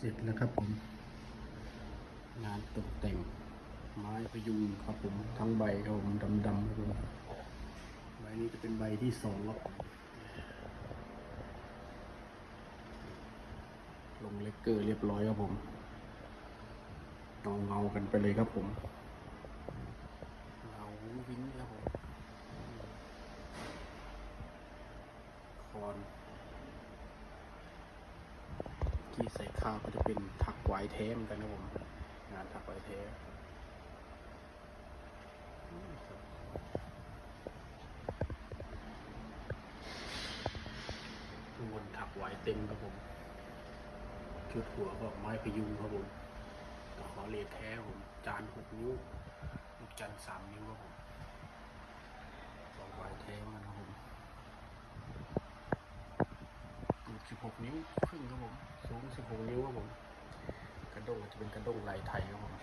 เสร็จแล้วครับผมงานตกแต่ง ไม้พยุงครับผมทั้งใบครับผมดำๆครับผมใบนี้จะเป็นใบที่สองครับลงเลกเกอร์เรียบร้อยครับผมเงาเงากันไปเลยครับผมเงาวิ้งครับผมคอน ที่ใส่ข้าวก็จะเป็นถักไว้แท้เหมือนกันนะผมงานถักไว้แท้ข้างบนถักไวเต็มครับผมชุดหัวก็ไม้พยุงครับผมตะขอเลดแท้ผมจานหกนิ้วลูกจันสามนิ้วครับผมสองไว้แท้เหมือนกันครับผม 16 นิ้วครึ่งครับผม สูง 16 นิ้วครับผม กระด้งจะเป็นกระด้งลายไทยครับผม